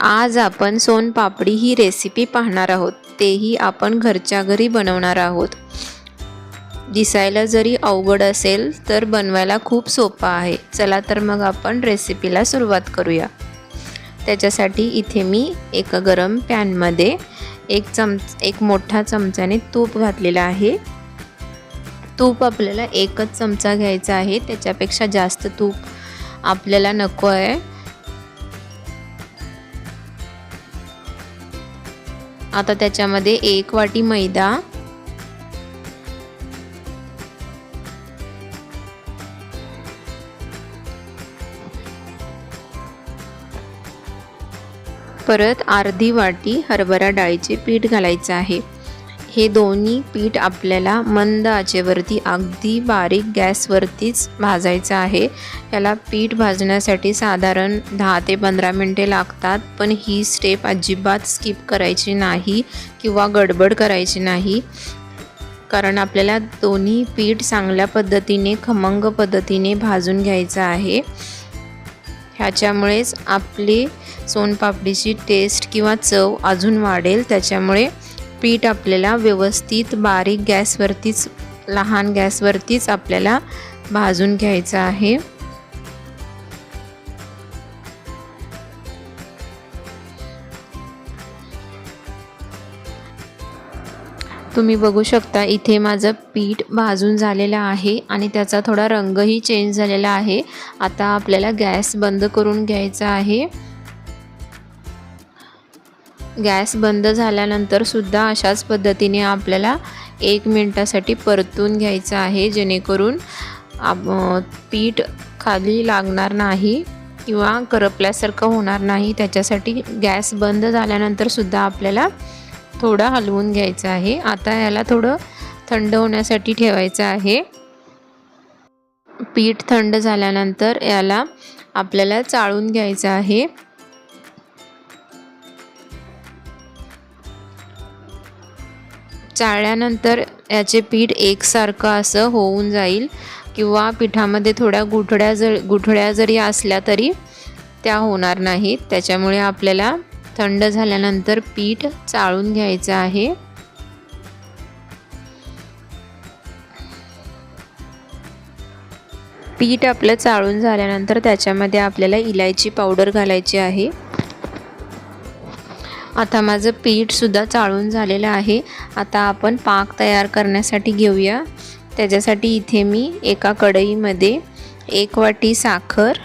आज आपण सोनपापडी ही रेसिपी पाहणार आहोत. तेही आपण घरच्या घरी बनवणार आहोत. दिसायला जरी अवघड असेल तर बनवायला खूप सोपं आहे. चला तर मग आपण रेसिपीला सुरुवात करूया. त्याच्यासाठी इथे मी एका गरम पॅनमध्ये एक चमच एक मोठा चमच्याने तूप घातलेला आहे. तूप आपल्याला एकच चमचा घ्यायचा आहे. त्याच्यापेक्षा जास्त तूप आपल्याला नको आहे. आता त्याच्यामध्ये एक वाटी मैदा. परत अर्धी वाटी हरभरा डाळीचे पीठ घालायचं आहे. हे दोन्ही पीठ आपल्याला मंद आचेवरती अगदी बारीक गॅसवरतीच भाजायचं आहे. याला पीठ भाजण्यासाठी साधारण दहा ते पंधरा मिनटे लागतात पण ही स्टेप अजिबात स्किप करायची नाही किंवा गडबड करायची नाही. कारण आपल्याला दोन्ही पीठ चांगल्या पद्धतीने खमंग पद्धतीने भाजून घ्यायचं आहे. ह्याच्यामुळेच आपली सोनपापडीची टेस्ट किंवा चव अजून वाढेल. त्याच्यामुळे पीठ आपल्याला व्यवस्थित बारीक गॅसवरतीच लहान गॅसवरतीच आपल्याला भाजून घ्यायचं आहे. तुम्ही बघू शकता इथे माझं पीठ भाजून झालेलं आहे आणि त्याचा थोडा रंगही चेंज झालेला आहे. आता आपल्याला गॅस बंद करून घ्यायचा आहे. गॅस बंद झाल्यानंतर सुद्धा अशाच पद्धतीने आपल्याला एक मिनटासाठी परतून घ्यायचं आहे जेणेकरून पीठ खाली लागणार नाही किंवा करपल्यासारखं होणार नाही. त्याच्यासाठी गॅस बंद झाल्यानंतर सुद्धा आपल्याला थोडं हलवून घ्यायचं आहे. आता याला थोडं थंड होण्यासाठी ठेवायचं आहे. पीठ थंड झाल्यानंतर याला आपल्याला चाळून घ्यायचं आहे. चाळल्यानंतर याचे पीठ एकसारखं असं होऊन जाईल किंवा पिठामध्ये थोड्या गुठड्या जर गुठड्या जरी असल्या तरी त्या होणार नाहीत. त्याच्यामुळे आपल्याला थंड झाल्यानंतर पीठ चाळून घ्यायचं आहे. पीठ आपलं चाळून झाल्यानंतर त्याच्यामध्ये आपल्याला इलायची पावडर घालायची आहे. आता माझं पीठसुद्धा चाळून झालेलं आहे. आता आपण पाक तयार करण्यासाठी घेऊया. त्याच्यासाठी इथे मी एका कढईमध्ये एक वाटी साखर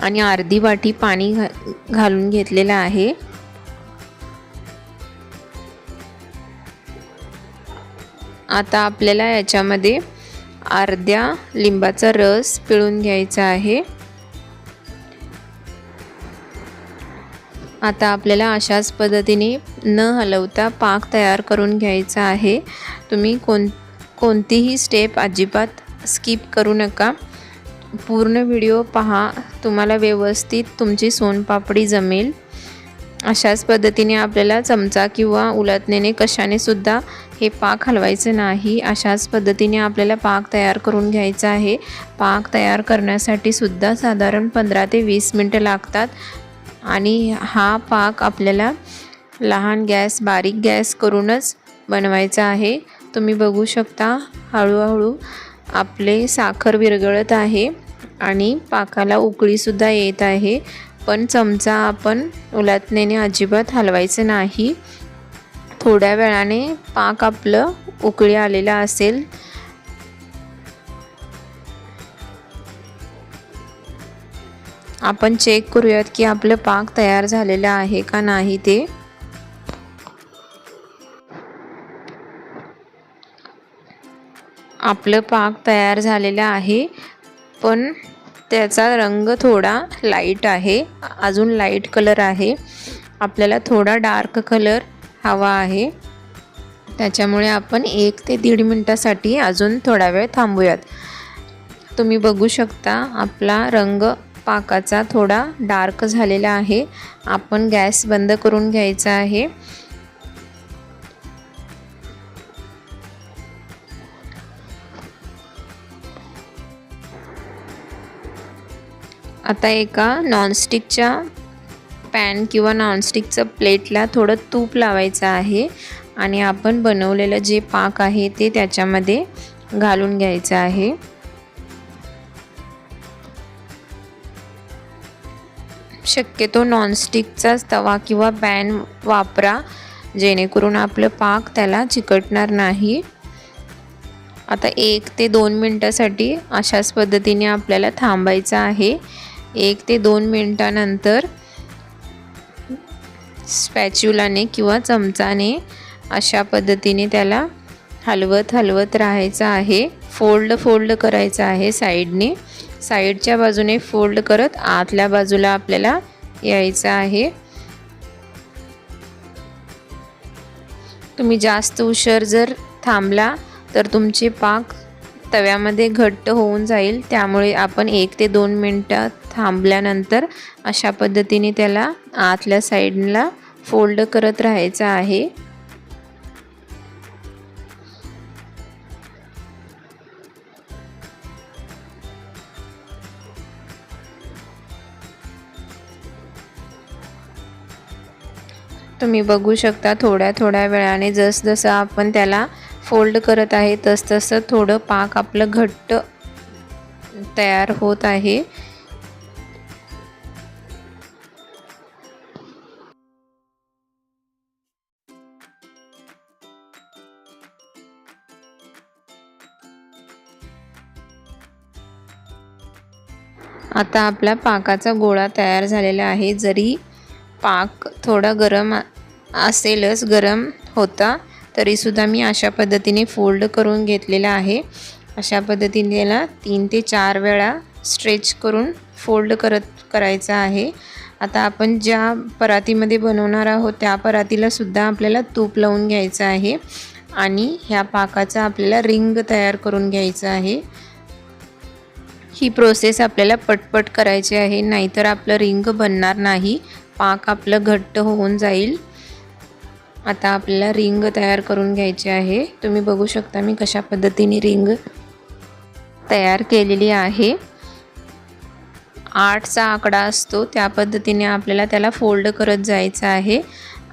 आणि अर्धी वाटी पाणी घा घालून घेतलेलं आहे. आता आपल्याला याच्यामध्ये अर्ध्या लिंबाचा रस पिळून घ्यायचा आहे. आता आपल्याला अशाच पद्धतीने न हलवता पाक तयार करून घ्यायचा आहे. तुम्ही कोण कोणतीही स्टेप अजिबात स्किप करू नका. पूर्ण व्हिडिओ पहा. तुम्हाला व्यवस्थित तुमची सोनपापडी जमेल. अशाच पद्धतीने आपल्याला चमचा किंवा उलटण्याने कशाने सुद्धा हे पाक हलवायचं नाही. अशाच पद्धतीने आपल्याला पाक तयार करून घ्यायचा आहे. पाक तयार करण्यासाठी सुद्धा साधारण पंधरा ते वीस मिनटं लागतात. आणि हा पाक आपल्याला लहान गॅस बारीक गॅस करूनच बनवायचा आहे. तुम्ही बघू शकता हळूहळू आपले साखर विरघळत आहे आणि पाकाला उकळीसुद्धा येत आहे. पण चमचा आपण उलातनेने अजिबात हलवायचं नाही. थोड्या वेळाने पाक आपलं उकळी आलेला असेल. आपण चेक करूयात की आपलं पाक तयार झालेलं आहे का नाही ते. आपलं पाक तयार झालेलं आहे पण त्याचा रंग थोडा लाइट आहे. अजून लाइट कलर आहे. आपल्याला थोडा डार्क कलर हवा आहे. त्याच्यामुळे आपण एक ते दीड मिनटासाठी अजून थोडा वेळ थांबूयात. तुम्ही बघू शकता आपला रंग पाकाचा थोडा डार्क झालेला आहे. आपण गॅस बंद करून घ्यायचा आहे. आता एका नॉनस्टिकच्या पॅन किंवा नॉनस्टिकचं प्लेटला थोडं तूप लावायचं आहे आणि आपण बनवलेलं जे पाक आहे ते त्याच्यामध्ये घालून घ्यायचं आहे. शक्यतो नॉनस्टिकचाच तवा किंवा पॅन वापरा जेणेकरून आपलं पाक त्याला चिकटणार नाही. आता एक ते दोन मिनटासाठी अशाच पद्धतीने आपल्याला थांबायचं आहे. एक ते दोन मिनटानंतर स्पॅच्युलाने किंवा चमचाने अशा पद्धतीने त्याला हलवत हलवत राहायचं आहे. फोल्ड फोल्ड करायचं आहे साईडने. साईडच्या बाजूने फोल्ड करत आतल्या बाजूला आपल्याला यायचं आहे. तुम्ही जास्त उशीर जर थांबला तर तुमचे पाक तव्यामध्ये घट्ट होऊन जाईल. त्यामुळे आपण एक ते दोन मिनटं थांबल्यानंतर अशा पद्धतीने त्याला आतल्या साईडला फोल्ड करत राहायचं आहे. तुम्ही बघू शकता थोड्या थोड्या वेळाने जसजसं आपण त्याला फोल्ड करत आहे तसतसं थोडं पाक आपलं घट्ट तयार होत आहे. आता आपला पाकाचा गोळा तयार झालेला आहे. जरी पाक थोडा गरम असेलच गरम होता तरीसुद्धा मी अशा पद्धतीने फोल्ड करून घेतलेला आहे. अशा पद्धतीने याला तीन ते चार वेळा स्ट्रेच करून फोल्ड करत करायचं आहे. आता आपण ज्या परातीमध्ये बनवणार आहोत त्या परातीलासुद्धा आपल्याला तूप लावून घ्यायचं आहे आणि ह्या पाकाचा आपल्याला रिंग तयार करून घ्यायचं आहे. ही प्रोसेस आपल्याला पटपट करायची आहे नाहीतर आपलं रिंग बनणार नाही. पाक आपलं घट्ट होऊन जाईल. आता आपल्याला रिंग तयार करून घ्यायची आहे. तुम्ही बघू शकता मी कशा पद्धतीने रिंग तयार केलेली आहे. आठचा आकडा असतो त्या पद्धतीने आपल्याला त्याला फोल्ड करत जायचं आहे.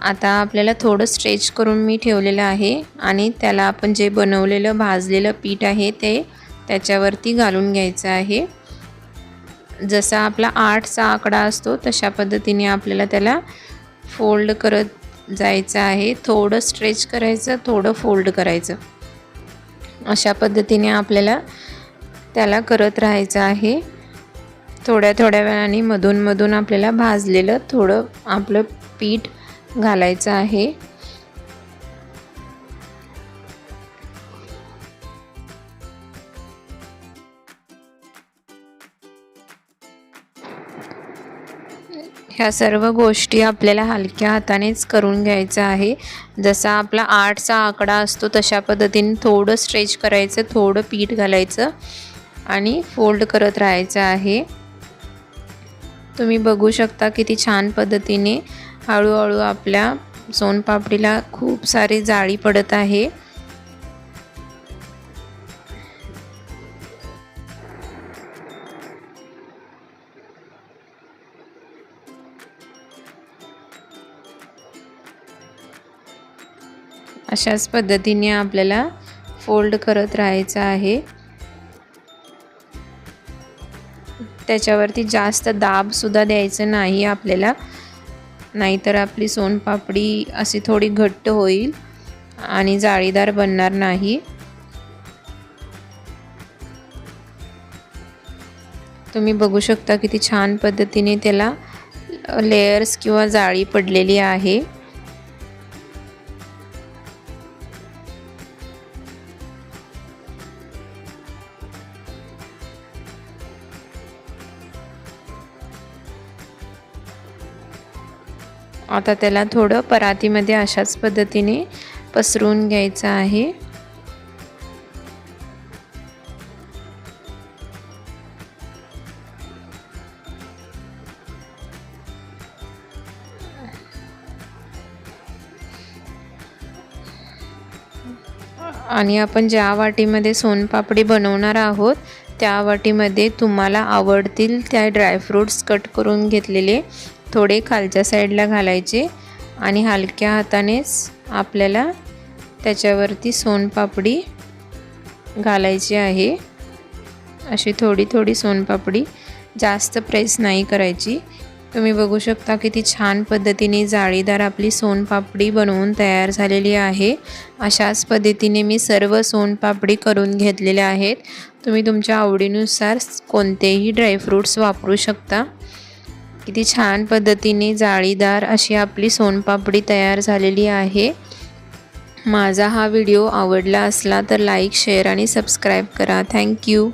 आता आपल्याला थोडं स्ट्रेच करून मी ठेवलेलं आहे आणि त्याला आपण जे बनवलेलं भाजलेलं पीठ आहे ते त्याच्यावरती घालून घ्यायचं आहे. जसा आपला आठचा आकडा असतो तशा पद्धतीने आपल्याला त्याला फोल्ड करत जायचं आहे. थोडं स्ट्रेच करायचं थोडं फोल्ड करायचं. अशा पद्धतीने आपल्याला त्याला करत राहायचं आहे. थोड्या थोड्या वेळाने मधून मधून आपल्याला भाजलेलं थोडं आपलं पीठ घालायचं आहे. ह्या सर्व गोष्टी आपल्याला हलक्या हातानेच करून घ्यायचं आहे. जसा आपला आठचा आकडा असतो तशा पद्धतीने थोडं स्ट्रेच करायचं थोडं पीठ घालायचं आणि फोल्ड करत राहायचं आहे. तुम्ही बघू शकता किती छान पद्धतीने हळूहळू आपल्या सोनपापडीला खूप सारी जाळी पडत आहे. अशाच पद्धतीने आपल्याला फोल्ड करत राहायचं आहे. त्याच्यावरती जास्त दाबसुद्धा द्यायचं नाही आपल्याला. नाहीतर आपली सोनपापडी अशी थोडी घट्ट होईल आणि जाळीदार बनणार नाही. तुम्ही बघू शकता किती छान पद्धतीने त्याला लेयर्स किंवा जाळी पडलेली आहे. आता त्याला थोडं परातीमध्ये अशाच पद्धतीने पसरवून घ्यायचं आहे. आणि आपण ज्या वाटीमध्ये सोनपापडी बनवणार आहोत त्या वाटीमध्ये तुम्हाला आवडतील त्या ड्रायफ्रूट्स कट करून घेतलेले. थोडे खालच्या साईडला घालायचे आणि हलक्या हातानेच आपल्याला त्याच्यावरती सोनपापडी घालायची आहे. अशी थोडी थोडी सोनपापडी. जास्त प्रेस नाही करायची. तुम्ही बघू शकता किती छान पद्धतीने जाळीदार आपली सोनपापडी बनवून तयार झालेली आहे. अशाच पद्धतीने मी सर्व सोनपापडी करून घेतलेल्या आहेत. तुम्ही तुमच्या आवडीनुसार कोणतेही ड्रायफ्रूट्स वापरू शकता. किती छान पद्धतीने जाळीदार अशी आपली सोनपापडी तयार झालेली आहे. माझा हा व्हिडिओ आवडला असला तर लाईक शेअर आणि सबस्क्राईब करा. Thank you